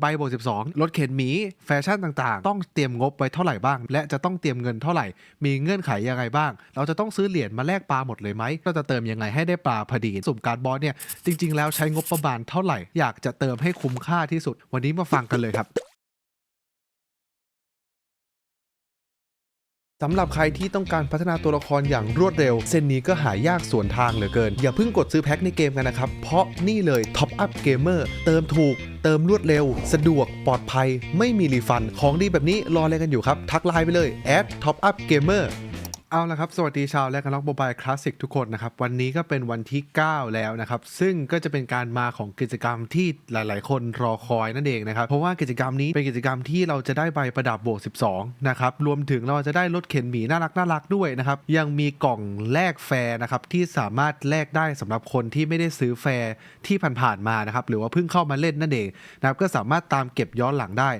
ใบบวก12 รถเข็นหมี แฟชั่นต่างๆ ต้องเตรียมงบไว้เท่าไหร่บ้าง และจะต้องเตรียมเงินเท่าไหร่ มีเงื่อนไขยังไงบ้าง เราจะต้องซื้อเหรียญมาแลกปลาหมดเลยไหมเราจะเติมยังไงให้ได้ปลาพอดี สุ่มการบอสเนี่ยจริง ๆ แล้วใช้งบประมาณเท่าไหร่ อยากจะเติมให้คุ้มค่าที่สุด วันนี้มาฟังกันเลยครับ สำหรับใครที่ต้องการพัฒนาตัวละครอย่างรวดเร็ว เส้นนี้ก็หายากส่วนทางเหลือเกิน อย่าเพิ่งกดซื้อแพ็คในเกมกันนะครับ เพราะนี่เลย Top Up Gamer เติมถูก เติมรวดเร็ว สะดวกปลอดภัย ไม่มีรีฟัน ของดีแบบนี้รออะไรกันอยู่ครับ ทักไลน์ไปเลย Top Up Gamer เอาละครับ สวัสดีชาวและกันล็อกโมบายคลาสสิกทุกคนนะครับ วันนี้ก็เป็นวันที่ 9 แล้วนะครับ ซึ่งก็จะเป็นการมาของกิจกรรมที่หลาย ๆ คนรอคอยนั่นเองนะครับ เพราะว่ากิจกรรมนี้เป็นกิจกรรมที่เราจะได้ใบประดับบวก 12 นะครับ รวมถึงเราจะได้รถเข็นหมีน่ารักน่ารักด้วยนะครับ ยังมีกล่องแลกแฟร์นะครับ ที่สามารถแลกได้สำหรับคนที่ไม่ได้ซื้อแฟร์ที่ผ่าน ๆ มานะครับ หรือว่าเพิ่งเข้ามาเล่นนั่นเองนะครับ ก็สามารถตามเก็บย้อนหลังได้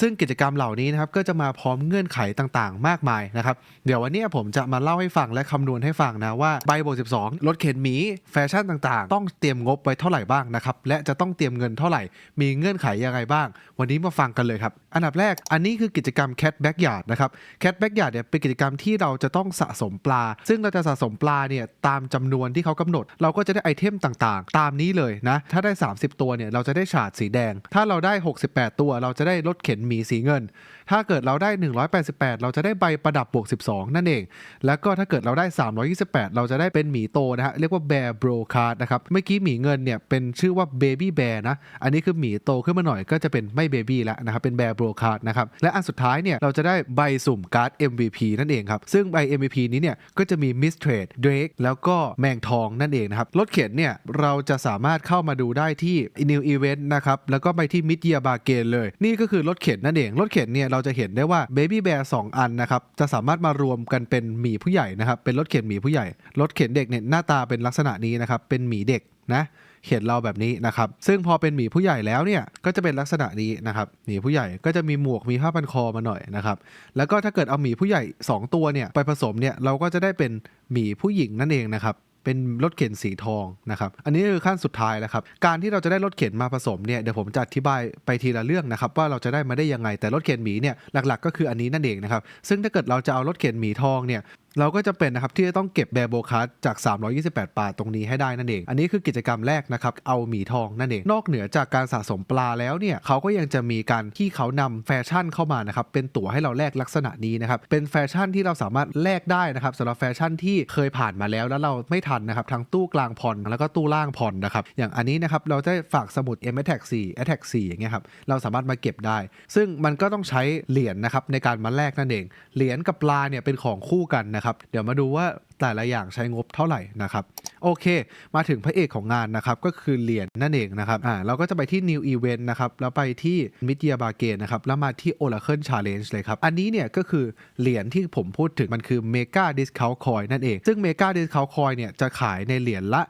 ซึ่งกิจกรรมเหล่านี้นะครับก็จะมาพร้อมเงื่อนไขต่าง ๆ มากมายนะครับ เดี๋ยววันนี้ผมจะมาเล่าให้ฟังและคำนวณให้ฟังนะว่าใบบวก12 รถเข็นหมีแฟชั่นต่างๆ ต้องเตรียมงบไว้เท่าไหร่บ้างนะครับและจะต้องเตรียมเงินเท่าไหร่ มีเงื่อนไขยังไงบ้าง วันนี้มาฟังกันเลยครับ อันดับแรกอันนี้คือกิจกรรม Cat Backyard นะครับ Cat Backyard เนี่ยเป็นกิจกรรมที่เราจะต้องสะสมปลา ซึ่งเราจะสะสมปลาเนี่ยตามจำนวนที่เขากำหนด เราก็จะได้ไอเทมต่างๆ ตามนี้เลยนะถ้าได้ 30 ตัวเนี่ยเราจะได้ฉาดสีแดง ถ้าเราได้ 68 ตัว เราจะได้รถเข็นหมีสีเงิน ถ้าเกิดเราได้ 188 เราจะได้ใบประดับบวก 12 นั่นเองแล้วก็ถ้าเกิดเราได้ 328 เราจะได้เป็นหมีโตนะฮะ เรียกว่า Bear Bro Card นะครับ เมื่อกี้หมีเงินเนี่ยเป็นชื่อว่า Baby Bear นะ อันนี้คือหมีโตขึ้นมาหน่อยก็จะเป็นไม่ Baby แล้วนะครับ เป็น Bear Bro Card นะครับ และอันสุดท้ายเนี่ยเราจะได้ใบสุ่มการ์ด MVP นั่นเองครับ ซึ่งใบ MVP นี้เนี่ยก็จะมี Miss Trade Drake แล้วก็แมงทองนั่นเองนะครับ รถเข็นเนี่ยเราจะสามารถเข้ามาดูได้ที่ New Event นะครับ แล้วก็ไปที่ Mid Year Bargain เลย นี่ก็คือรถเข็นนั่นเอง รถเข็นเนี่ยเราจะเห็นได้ว่า Baby Bear 2 อันนะครับจะสามารถมารวมกันเป็นหมีผู้ใหญ่นะครับ เป็นรถเข็นหมีผู้ใหญ่ รถเข็นเด็กเนี่ยหน้าตาเป็นลักษณะนี้นะครับ เป็นหมีเด็กนะ เขียนเราแบบนี้นะครับ ซึ่งพอเป็นหมีผู้ใหญ่แล้วเนี่ย ก็จะเป็นลักษณะนี้นะครับ หมีผู้ใหญ่ก็จะมีหมวก มีผ้าพันคอมาหน่อยนะครับ แล้วก็ถ้าเกิดเอาหมีผู้ใหญ่ 2 ตัวเนี่ยไปผสมเนี่ย เราก็จะได้เป็นหมีผู้หญิงนั่นเองนะครับ เป็นรถเข็นสีทองนะครับ อันนี้คือขั้นสุดท้ายแล้วครับ การที่เราจะได้รถเข็นมาผสมเนี่ยเดี๋ยวผมจะอธิบายไปทีละเรื่องนะครับว่าเราจะได้มาได้ยังไงแต่รถเข็นหมีเนี่ยหลักๆ ก็คืออันนี้นั่นเองนะครับซึ่งถ้าเกิดเราจะเอารถเข็นหมีทองเนี่ย เราก็จะเป็นนะครับที่จะต้องเก็บแบรโบคัสจาก 328 ปลาตรงนี้ให้ได้นั่นเอง อันนี้คือกิจกรรมแรกนะครับ เอาหมีทองนั่นเอง นอกเหนือจากการสะสมปลาแล้วเนี่ยเขาก็ยังจะมีการที่เขานำแฟชั่นเข้ามานะครับเป็นตั๋วให้เราแลกลักษณะนี้นะครับเป็นแฟชั่นที่เราสามารถแลกได้นะครับสำหรับแฟชั่นที่เคยผ่านมาแล้ว แล้วเราไม่ทันนะครับทั้งตู้กลางผ่อนแล้วก็ตู้ล่างผ่อนนะครับอย่างอันนี้นะครับเราได้ฝากสมุด M Attack 4 Attack 4อย่างเงี้ยครับเราสามารถมาเก็บได้ ซึ่งมันก็ต้องใช้เหรียญนะครับในการมาแลกนั่นเองเหรียญกับปลาเนี่ยเป็นของคู่กันนะครับเดี๋ยวมาดูว่า แต่ละอย่างใช้งบเท่าไหร่นะครับโอเค มาถึงพระเอกของงานนะครับก็คือเหรียญนั่นเองนะครับอ่าเราก็จะไปที่ New Event นะครับแล้วไปที่ Mid Year Bargain นะครับแล้วมาที่ Oracle Challenge เลยครับอันนี้เนี่ยก็คือเหรียญที่ผมพูดถึงมันคือ Mega Discount Coin นั่นเอง ซึ่ง Mega Discount Coin เนี่ยจะขายในเหรียญละ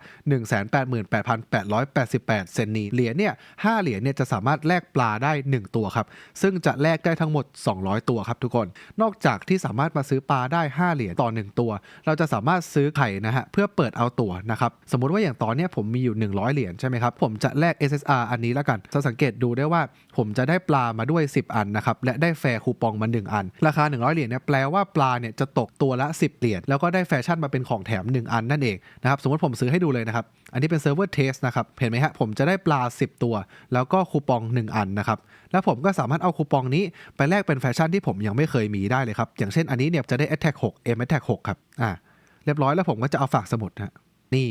188,888 เซนนีเหรียญเนี่ย5เหรียญเนี่ยจะสามารถแลกปลาได้ 1 ตัวครับซึ่งจะแลกได้ทั้งหมด 200 ตัวครับทุกคน นอกจากที่สามารถมาซื้อปลาได้ 5 เหรียญต่อ 1 ตัว เราจะสาามารถซื้อไข่นะฮะเพื่อเปิดเอาตั๋วนะครับสมมุติว่าอย่างตอนนี้ผมมีอยู่ 100 เหรียญใช่ไหมครับผมจะแลก SSR อันนี้แล้วกันจะสังเกตดูได้ว่าผมจะได้ปลามาด้วย 10 อันนะครับและได้แฟร์คูปองมา 1 อัน ราคา 100 เหรียญเนี่ยแปลว่าปลาเนี่ยจะตกตัวละ 10 เหรียญแล้วก็ได้แฟชั่นมาเป็นของแถม 1 อันนั่นเองนะครับสมมติผมซื้อให้ดูเลยนะครับอันนี้เป็นเซิร์ฟเวอร์เทสนะครับเห็นไหมฮะผมจะได้ปลา 10 ตัว แล้วก็คูปอง 1 อันนะครับแล้วผมก็สามารถเอาคูปองนี้ไปแลกเป็นแฟชั่นที่ผมยังไม่เคยมีได้เลยครับอย่างเช่นอันนี้เนี่ยจะได้ Attack 6 M Attack 6ครับอ่า เรียบร้อยแล้วผมก็จะเอาฝากสมุดฮะนี่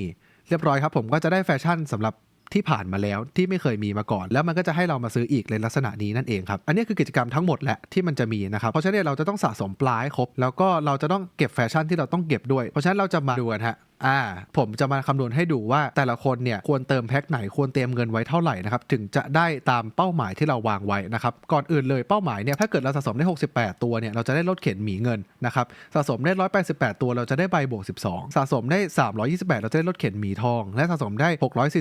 เรียบร้อยครับผมก็จะได้แฟชั่นสำหรับที่ผ่านมาแล้วที่ไม่เคยมีมาก่อน แล้วมันก็จะให้เรามาซื้ออีกในลักษณะนี้นั่นเองครับ อันนี้คือกิจกรรมทั้งหมดแหละที่มันจะมีนะครับ เพราะฉะนั้นเราจะต้องสะสมปลายครบ แล้วก็เราจะต้องเก็บแฟชั่นที่เราต้องเก็บด้วย เพราะฉะนั้นเราจะมาดูกันฮะ อ่าผมจะมาคำนวณให้ดูว่าแต่ละคนเนี่ยควรเติมแพ็คไหนควรเตรียมเงินไว้เท่าไหร่นะครับถึงจะได้ตามเป้าหมายที่เราวางไว้นะครับก่อนอื่นเลยเป้าหมายเนี่ยถ้าเกิดเราสะสมได้ 68 ตัวเนี่ยเราจะได้รถเข็นหมีเงินนะครับสะสมได้ 188 ตัวเราจะได้ใบบวก 12 สะสมได้ 328 เราจะได้รถเข็นหมีทอง และสะสมได้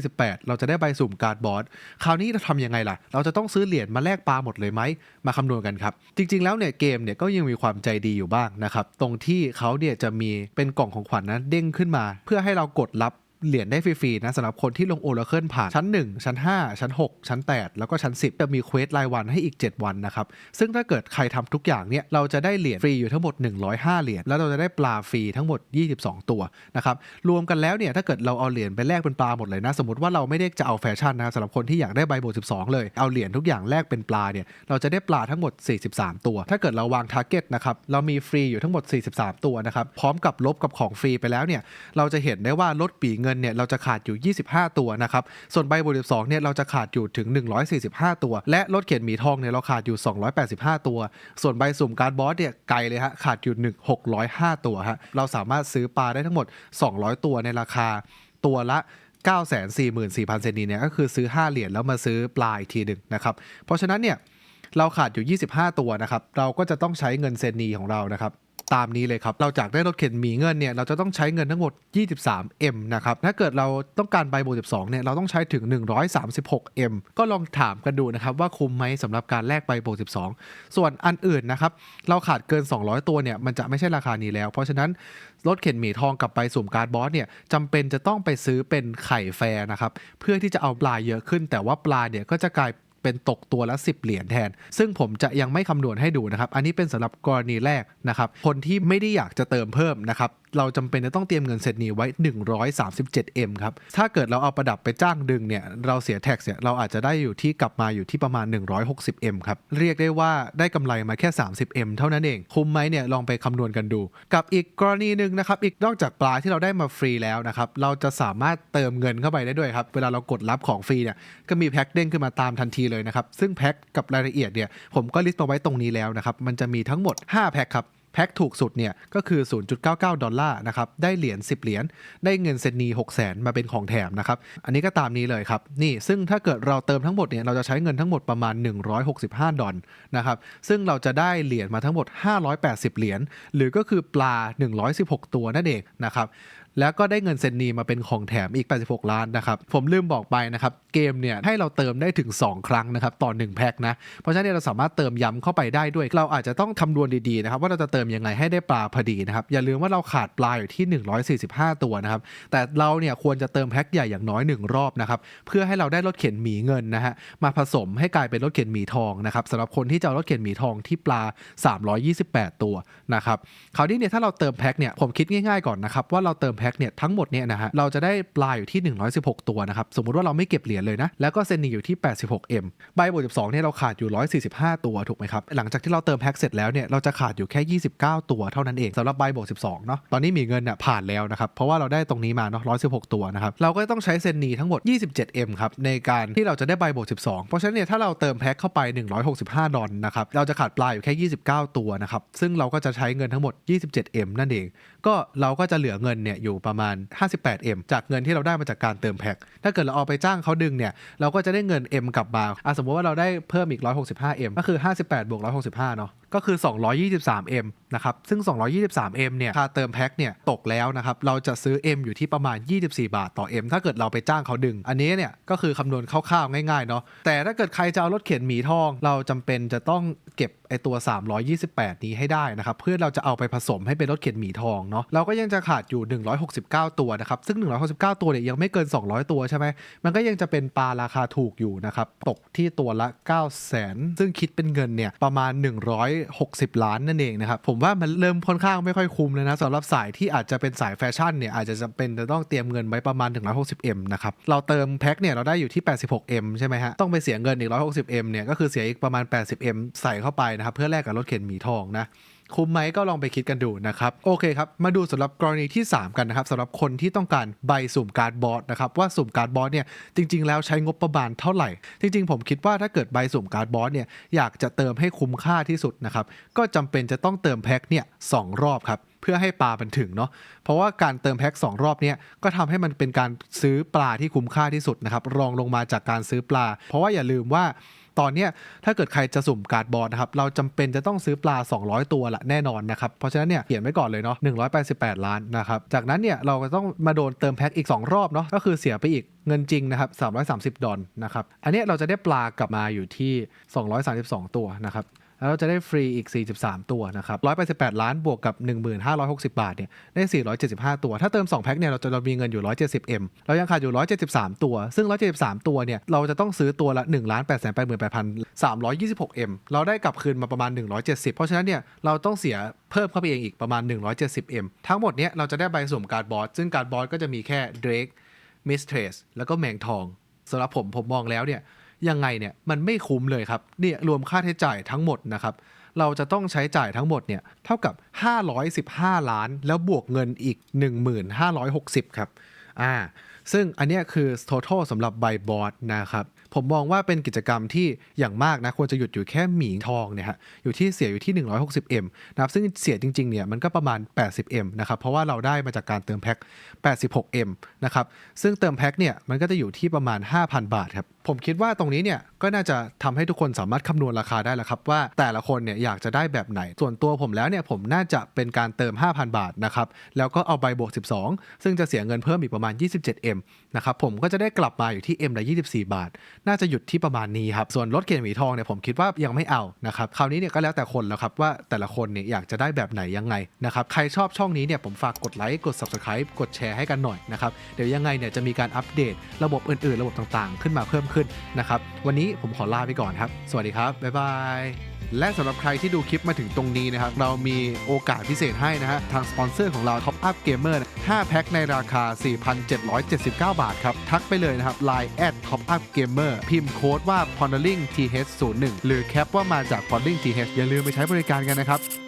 648 เราจะได้ใบสุ่มการ์ดบอสคราวนี้เราทำยังไงล่ะ เราจะต้องซื้อเหรียญมาแลกปลาหมดเลยไหมมาคำนวณกันครับจริง ๆแล้วเนี่ยเกมเนี่ยก็ยังมีความใจดีอยู่บ้างนะครับตรงที่เขาเนี่ยจะมีเป็นกล่องของขวัญนะเด้งขึ้นมาเพื่อให้เรากดรับ เหรียญได้ฟรีๆนะสำหรับคนที่ลง Oracle ผ่านชั้น 1 ชั้น 5 ชั้น 6 ชั้น 8 แล้วก็ชั้น 10 จะมีเควสรายวันให้อีก 7 วันนะครับ ซึ่งถ้าเกิดใครทำทุกอย่างเนี่ยเราจะได้เหรียญฟรีอยู่ทั้งหมด 105 เหรียญแล้วเราจะได้ปลาฟรีทั้งหมด 22 ตัวนะครับรวมกันแล้วเนี่ยถ้าเกิดเราเอาเหรียญไปแลกเป็นปลาหมดเลยนะสมมติว่าเราไม่ได้จะเอาแฟชั่นนะสำหรับคนที่อยากได้ใบโบวก12 เลยเอาเหรียญทุกอย่างแลกเป็นปลาเนี่ยเราจะได้ปลาทั้งหมด 43 ตัว ถ้าเกิดเราวางทาร์เก็ตนะครับเรามีฟรีอยู่ทั้งหมด 43 ตัวนะครับพร้อมกับลบกับของฟรีไปแล้วเนี่ยเราจะเห็นได้ว่ารถปีเงินเนี่ยเราจะขาดอยู่ 25 ตัวนะครับ ส่วนใบบวก12เนี่ยเราจะขาดอยู่ถึง 145 ตัว และรถเขียนหมีทองเนี่ยเราขาดอยู่ 285 ตัว ส่วนใบสุ่มการ์ดบอสเนี่ยไกลเลยฮะขาดอยู่1 605 ตัวฮะเราสามารถซื้อปลาได้ทั้งหมด 200 ตัวในราคาตัวละ944,000เซนนีเนี่ยก็คือซื้อ 5 เหรียญแล้วมาซื้อปลาอีกทีหนึ่งนะครับ เพราะฉะนั้นเนี่ยเราขาดอยู่ 25 ตัวนะครับ เราก็จะต้องใช้เงินเซนนีของเรานะครับ ตามนี้เลยครับ เราจากได้รถเข็นหมีเงินเนี่ย เราจะต้องใช้เงินทั้งหมด 23M นะครับ ถ้าเกิดเราต้องการใบโบ12 เนี่ย เราต้องใช้ถึง 136M ก็ลองถามกันดูนะครับว่าคุ้มไหมสำหรับการแลกใบโบ12 ส่วนอันอื่นนะครับ เราขาดเกิน 200 ตัวเนี่ย มันจะไม่ใช่ราคานี้แล้ว เพราะฉะนั้นรถเข็นหมีทองกับใบสุ่มการบอสเนี่ยจำเป็นจะต้องไปซื้อเป็นไข่แฟร์นะครับ เพื่อที่จะเอาปลาเยอะขึ้น แต่ว่าปลาเนี่ยก็จะกลาย เป็นตกตัวละ 10 เหรียญแทน ซึ่งผมจะยังไม่คำนวณให้ดูนะครับ อันนี้เป็นสำหรับกรณีแรกนะครับ คนที่ไม่ได้อยากจะเติมเพิ่มนะครับ เราจำเป็นจะต้องเตรียมเงินเซตนี้ไว้ 137M ครับ ถ้าเกิดเราเอาประดับไปจ้างดึงเนี่ย เราเสียแท็กเนี่ย เราอาจจะได้อยู่ที่กลับมาอยู่ที่ประมาณ 160M ครับ เรียกได้ว่าได้กำไรมาแค่ 30M เท่านั้นเอง คุ้มไหมเนี่ย ลองไปคำนวณกันดู กับอีกกรณีหนึ่งนะครับ อีกนอกจากปลาที่เราได้มาฟรีแล้วนะครับ เราจะสามารถเติมเงินเข้าไปได้ด้วยครับ เวลาเรากดรับของฟรีเนี่ย ก็มีแพ็คเด้งขึ้นมาตามทันทีเลยนะครับ ซึ่งแพ็คกับรายละเอียดเนี่ย ผมก็ลิสต์มาไว้ตรงนี้แล้วนะครับ มันจะมีทั้งหมด 5 แพ็คครับ แพ็คถูกสุดเนี่ยก็คือ 0.99 ดอลลาร์นะครับ ได้เหรียญ 10 เหรียญ ได้เงินเซนนี6 0 0 0 0มาเป็นของแถมนะครับ อันนี้ก็ตามนี้เลยครับ นี่ซึ่งถ้าเกิดเราเติมทั้งหมดเนี่ยเราจะใช้เงินทั้งหมดประมาณ 165 ดอลนะครับ ซึ่งเราจะได้เหรียญมาทั้งหมด 580 เหรียญ หรือก็คือปลา 116 ตัวนั่นเองนะครับ แล้วก็ได้เงินเซนนีมาเป็นของแถมอีก 86 ล้านนะครับ ผมลืมบอกไปนะครับ เกมเนี่ยให้เราเติมได้ถึง 2 ครั้งนะครับ ต่อ 1 แพ็คนะ เพราะฉะนั้นเราสามารถเติมย้ำเข้าไปได้ด้วย เราอาจจะต้องคำนวณดีๆนะครับ ว่าเราจะเติมยังไงให้ได้ปลาพอดีนะครับ อย่าลืมว่าเราขาดปลาอยู่ที่ 145 ตัวนะครับ แต่เราเนี่ยควรจะเติมแพ็คใหญ่อย่างน้อย 1 รอบนะครับ เพื่อให้เราได้รถเข็นหมีเงินนะฮะ มาผสมให้กลายเป็นรถเข็นหมีทองนะครับสำหรับคนที่จะรถเข็นหมีทองที่ปลา 328 ตัวนะครับ คราวนี้เนี่ยถ้าเราเติมแพ็คเนี่ยผมคิดง่ายๆก่อนนะครับว่าเราเติมแพ็คเนี่ยทั้งหมดเนี่ยนะฮะเราจะได้ปลาอยู่ที่ 116 ตัวนะครับสมมุติว่าเราไม่เก็บเหรียญเลยนะแล้วก็เซนนีอยู่ที่ 86M ใบบวก12เนี่ยเราขาดอยู่ 145 ตัวถูกไหมครับหลังจากที่เราเติมแพ็คเสร็จแล้วเนี่ยเราจะขาดอยู่แค่ 29 ตัวเท่านั้นเองสำหรับใบบวก12เนาะตอนนี้มีเงินเนี่ยผ่านแล้วนะครับเพราะว่าเราได้ตรงนี้มาเนาะ116 ตัวนะครับเราก็ต้องใช้เซนนีทั้งหมด 27M ครับในการที่เราจะได้ใบบวก12 เพราะฉะนั้นเนี่ยถ้าเราเติมแพ็คเข้าไป 165 ดอลนะครับเราจะขาดปลาอยู่แค่ 29 ตัวนะครับซึ่งเราก็จะใช้เงินทั้งหมด 27M นั่นเอง ก็เราก็จะเหลือเงินเนี่ยอยู่ประมาณ 58M จากเงินที่เราได้มาจากการเติมแพ็คถ้าเกิดเราเอาไปจ้างเขาดึงเนี่ยเราก็จะได้เงิน M กลับมาอะสมมติว่าเราได้เพิ่มอีก 165M ก็คือ 58บวก165เนาะ ก็คือ 223M นะครับ ซึ่ง 223M เนี่ยค่าเติมแพ็คเนี่ยตกแล้วนะครับ เราจะซื้อ M อยู่ที่ประมาณ 24 บาทต่อ M ถ้าเกิดเราไปจ้างเขาดึง อันนี้เนี่ยก็คือคำนวณคร่าวๆง่ายๆเนาะ แต่ถ้าเกิดใครจะเอารถเข็นหมีทอง เราจำเป็นจะต้องเก็บไอตัว 328 นี้ให้ได้นะครับ เพื่อเราจะเอาไปผสมให้เป็นรถเข็นหมีทองเนาะ เราก็ยังจะขาดอยู่ 169 ตัวนะครับ ซึ่ง 169 ตัวเนี่ยยังไม่เกิน 200 ตัวใช่ไหมมันก็ยังจะเป็นปลาราคาถูกอยู่นะครับ ตกที่ตัวละ 9 0 0 0 0 0ซึ่งคิดเป็นเงินเนี่ยประมาณ160 ล้านนั่นเองนะครับ ผมว่ามันเริ่มค่อนข้างไม่ค่อยคุ้มเลยนะสำหรับสายที่อาจจะเป็นสายแฟชั่นเนี่ยอาจจะจำเป็นจะต้องเตรียมเงินไว้ประมาณ 160M นะครับ เราเติมแพ็คเนี่ยเราได้อยู่ที่ 86M ใช่ไหมฮะ ต้องไปเสียเงินอีก 160M เนี่ยก็คือเสียอีกประมาณ 80M ใส่เข้าไปนะครับเพื่อแลกกับรถเข็นหมีทองนะ คุ้มไหมก็ลองไปคิดกันดูนะครับ โอเคครับ มาดูสำหรับกรณีที่ 3 กันนะครับสำหรับคนที่ต้องการใบสุ่มการ์ดบอสนะครับว่าสุ่มการ์ดบอสเนี่ยจริง ๆ แล้วใช้งบประมาณเท่าไหร่ จริง ๆ ผมคิดว่าถ้าเกิดใบสุ่มการ์ดบอสเนี่ยอยากจะเติมให้คุ้มค่าที่สุดนะครับก็จำเป็นจะต้องเติมแพ็คเนี่ยสองรอบครับเพื่อให้ปลามันถึงเนาะ เพราะว่าการเติมแพ็ค2รอบเนี่ยก็ทำให้มันเป็นการซื้อปลาที่คุ้มค่าที่สุดนะครับ รองลงมาจากการซื้อปลา เพราะว่าอย่าลืมว่า ตอนเนี้ยถ้าเกิดใครจะสุ่มการ์ดบอลนะครับเราจำเป็นจะต้องซื้อปลา 200 ตัวละแน่นอนนะครับเพราะฉะนั้นเนี่ยเขียนไว้ก่อนเลยเนาะ188 ล้านนะครับจากนั้นเนี่ยเราก็ต้องมาโดนเติมแพ็คอีก 2 รอบเนาะก็คือเสียไปอีกเงินจริงนะครับ330 ดอลนะครับอันนี้เราจะได้ปลากลับมาอยู่ที่ 232 ตัวนะครับ แล้วเราจะได้ฟรีอีก 43 ตัวนะครับ188 ล้านบวกกับ 1560 บาทเนี่ยได้ 475 ตัว ถ้าเติม 2 แพ็คเนี่ยเราจะเรามีเงินอยู่ 170M เรายังขาดอยู่ 173 ตัว ซึ่ง 173 ตัวเนี่ยเราจะต้องซื้อตัวละ 1 8 8 8 326M เราได้กลับคืนมาประมาณ 170 เพราะฉะนั้นเนี่ยเราต้องเสียเพิ่มเข้าไปเองอีกประมาณ 170M ทั้งหมดเนี่ยเราจะได้ใบสุ่มการ์ดบอสซึ่งการ์ดบอสก็จะมีแค่ Drake Mistress แล้วก็แมงทองสำหรับผมผมมองแล้วเนี่ย ยังไงเนี่ยมันไม่คุ้มเลยครับเนี่ยรวมค่าใช้จ่ายทั้งหมดนะครับเราจะต้องใช้จ่ายทั้งหมดเนี่ยเท่ากับ 515 ล้าน แล้วบวกเงินอีก 1560 ครับอ่าซึ่งอันนี้คือ total สำหรับใบบอร์ดนะครับ ผมมองว่าเป็นกิจกรรมที่อย่างมากนะควรจะหยุดอยู่แค่หมีทองเนี่ยฮะอยู่ที่เสียอยู่ที่ 160M นะครับซึ่งเสียจริงๆเนี่ยมันก็ประมาณ 80M นะครับเพราะว่าเราได้มาจากการเติมแพ็ค 86M นะครับซึ่งเติมแพ็คเนี่ยมันก็จะอยู่ที่ประมาณ 5,000 บาทครับผมคิดว่าตรงนี้เนี่ยก็น่าจะทำให้ทุกคนสามารถคำนวณราคาได้แล้วครับว่าแต่ละคนเนี่ยอยากจะได้แบบไหน ส่วนตัวผมแล้วเนี่ยผมน่าจะเป็นการเติม 5,000 บาทนะครับแล้วก็เอาใบบวก 12 ซึ่งจะเสียเงินเพิ่มอีกประมาณ 27M นะครับผมก็จะได้กลับมาอยู่ที่ M ละ24 บาทน่าจะหยุดที่ประมาณนี้ครับ ส่วนรถเกียร์หมีทองเนี่ยผมคิดว่ายังไม่เอานะครับ คราวนี้เนี่ยก็แล้วแต่คนแล้วครับว่าแต่ละคนเนี่ยอยากจะได้แบบไหนยังไงนะครับ ใครชอบช่องนี้เนี่ยผมฝากกดไลค์ กด subscribe กดแชร์ให้กันหน่อยนะครับ เดี๋ยวยังไงเนี่ยจะมีการอัปเดตระบบอื่นๆ ระบบต่างๆ ขึ้นมาเพิ่มขึ้นนะครับ วันนี้ผมขอลาไปก่อนครับ สวัสดีครับ บ๊ายบาย และสำหรับใครที่ดูคลิปมาถึงตรงนี้นะครับ เรามีโอกาสพิเศษให้นะฮะ ทางสปอนเซอร์ของเรา Top Up Gamer 5 แพ็คในราคา 4,779 บาทครับ ทักไปเลยนะครับ Line at Top Up Gamer พิมพ์โค้ดว่า Pondering TH01 หรือแคปว่ามาจาก Pondering TH อย่าลืมไปใช้บริการกันนะครับ